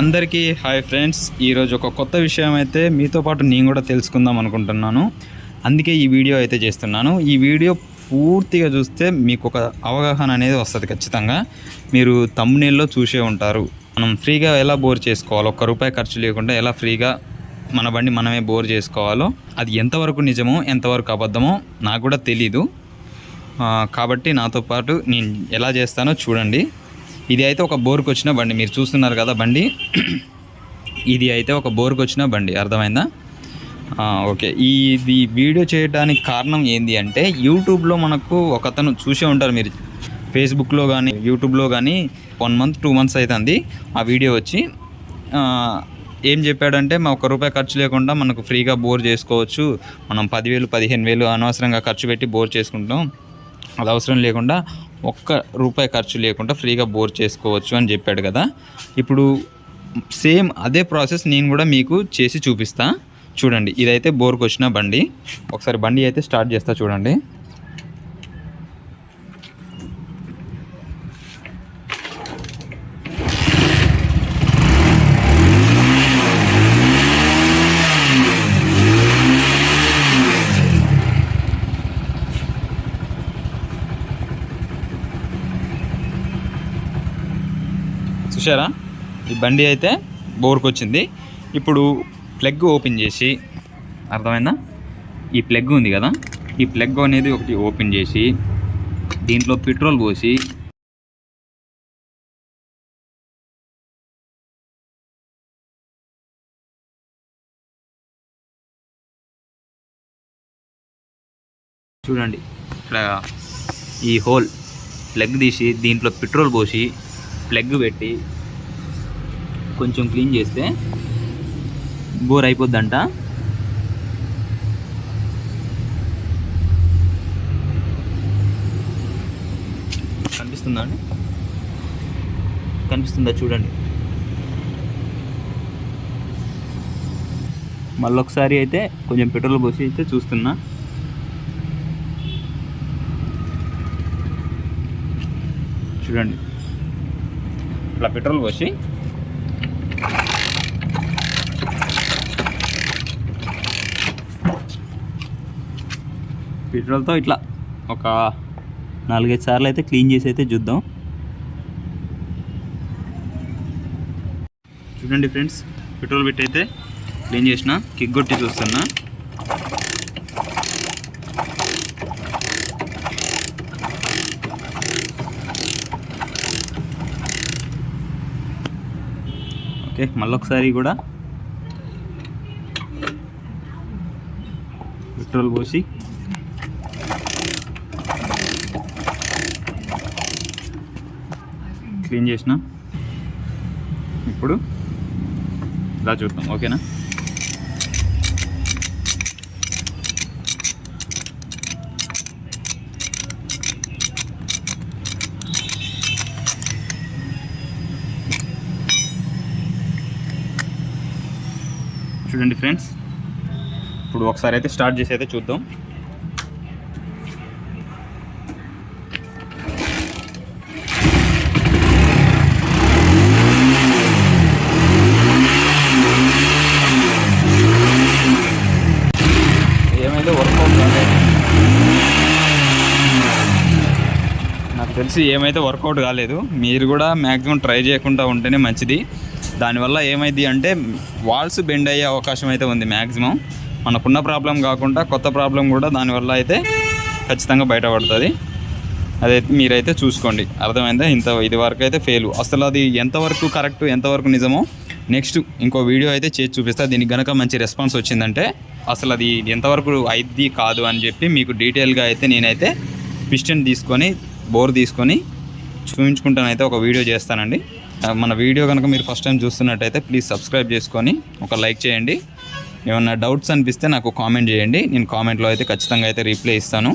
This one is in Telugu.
అందరికీ హాయ్ ఫ్రెండ్స్. ఈరోజు ఒక కొత్త విషయం అయితే మీతో పాటు నేను కూడా తెలుసుకుందాం అనుకుంటున్నాను. అందుకే ఈ వీడియో అయితే చేస్తున్నాను. ఈ వీడియో పూర్తిగా చూస్తే మీకు ఒక అవగాహన అనేది వస్తుంది ఖచ్చితంగా. మీరు తమ్మునేల్లో చూసే ఉంటారు. మనం ఫ్రీగా ఎలా బోర్ చేసుకోవాలో ఒక్క రూపాయి ఖర్చు లేకుండా ఎలా ఫ్రీగా మన బండి మనమే బోర్ చేసుకోవాలో అది ఎంతవరకు నిజమో ఎంతవరకు అబద్ధమో నాకు కూడా తెలీదు. కాబట్టి నాతో పాటు నేను ఎలా చేస్తానో చూడండి. ఇది అయితే ఒక బోర్కి వచ్చిన బండి. మీరు చూస్తున్నారు కదా బండి. ఇది అయితే ఒక బోర్కి వచ్చిన బండి. అర్థమైందా? ఓకే. ఈ ఇది వీడియో చేయడానికి కారణం ఏంది అంటే యూట్యూబ్లో మనకు ఒకతను చూసే ఉంటారు మీరు. ఫేస్బుక్లో కానీ యూట్యూబ్లో కానీ వన్ మంత్ టూ మంత్స్ అవుతుంది ఆ వీడియో వచ్చి. ఏం చెప్పాడంటే మా ఒక్క రూపాయి ఖర్చు లేకుండా మనకు ఫ్రీగా బోర్ చేసుకోవచ్చు. మనం పదివేలు పదిహేను వేలు అనవసరంగా ఖర్చు పెట్టి బోర్ చేసుకుంటాం అది అవసరం లేకుండా ఒక్క రూపాయి ఖర్చు లేకుండా ఫ్రీగా బోర్ చేసుకోవచ్చు అని చెప్పాడు కదా. ఇప్పుడు సేమ్ అదే ప్రాసెస్ నేను కూడా మీకు చేసి చూపిస్తా. చూడండి ఇదైతే బోర్కి వచ్చిన బండి. ఒకసారి బండి అయితే స్టార్ట్ చేస్తా చూడండి. చూసారా ఈ బండి అయితే బోర్కి వచ్చింది ఇప్పుడు ప్లగ్ ఓపెన్ చేసి అర్థమైందా? ఈ ప్లగ్ ఉంది కదా? ఈ ప్లగ్ అనేది ఒకటి ఓపెన్ చేసి దీంట్లో పెట్రోల్ పోసి చూడండి. ఇక్కడ ఈ హోల్ ప్లగ్ తీసి దీంట్లో పెట్రోల్ పోసి ప్లగ్ పెట్టి కొంచెం క్లీన్ చేస్తే బోర్ అయిపోద్దంట. కనిపిస్తుందా అండి? కనిపిస్తుందా చూడండి. మళ్ళొకసారి అయితే కొంచెం పెట్రోల్ పోసి అయితే చూస్తున్నా. చూడండి. ఇట్లా పెట్రోల్ పోసి. పెట్రోల్తో ఇట్లా ఒక నాలుగైదు సార్లు అయితే క్లీన్ చేసి అయితే చూద్దాం. చూడండి ఫ్రెండ్స్ పెట్రోల్ పెట్టి అయితే క్లీన్ చేసిన కిక్ కొట్టి చూస్తున్నా. ఓకే మళ్ళొకసారి కూడా. పెట్రోల్ పోసి. క్లీన్ చేసిన. ఇప్పుడు ఇలా చూద్దాం ఓకేనా? చూడండి ఫ్రెండ్స్. ఇప్పుడు ఒకసారి అయితే స్టార్ట్ చేసి అయితే చూద్దాం. ఏమైతే వర్కౌట్ కాలేదు నాకు తెలిసి ఏమైతే వర్కౌట్ కాలేదు. మీరు కూడా మ్యాక్సిమం ట్రై చేయకుండా ఉంటేనే మంచిది. దానివల్ల ఏమైంది అంటే వాల్స్ బెండ్ అయ్యే అవకాశం అయితే ఉంది మ్యాక్సిమం మనకున్న ప్రాబ్లం కాకుండా కొత్త ప్రాబ్లం కూడా దానివల్ల అయితే ఖచ్చితంగా బయటపడుతుంది. అదైతే మీరైతే చూసుకోండి. అర్థమైందా? ఇంత ఇది వరకు అయితే ఫెయిల్ అసలు అది ఎంతవరకు కరెక్ట్ ఎంతవరకు నిజమో నెక్స్ట్ ఇంకో వీడియో అయితే చేసి చూపిస్తా. దీనికి గనక మంచి రెస్పాన్స్ వచ్చిందంటే అసలు అది ఎంతవరకు అయిద్ది కాదు అని చెప్పి మీకు డీటెయిల్గా అయితే నేనైతే పిస్టన్ తీసుకొని బోర్ తీసుకొని చూపించుకుంటానైతే ఒక వీడియో చేస్తానండి. మన వీడియో కనుక మీరు ఫస్ట్ టైం చూస్తున్నట్టయితే ప్లీజ్ సబ్స్క్రైబ్ చేసుకొని ఒక లైక్ చేయండి. ఏమన్నా డౌట్స్ అనిపిస్తే నాకు కామెంట్ చేయండి. నేను కామెంట్లో అయితే ఖచ్చితంగా అయితే రిప్లై ఇస్తాను.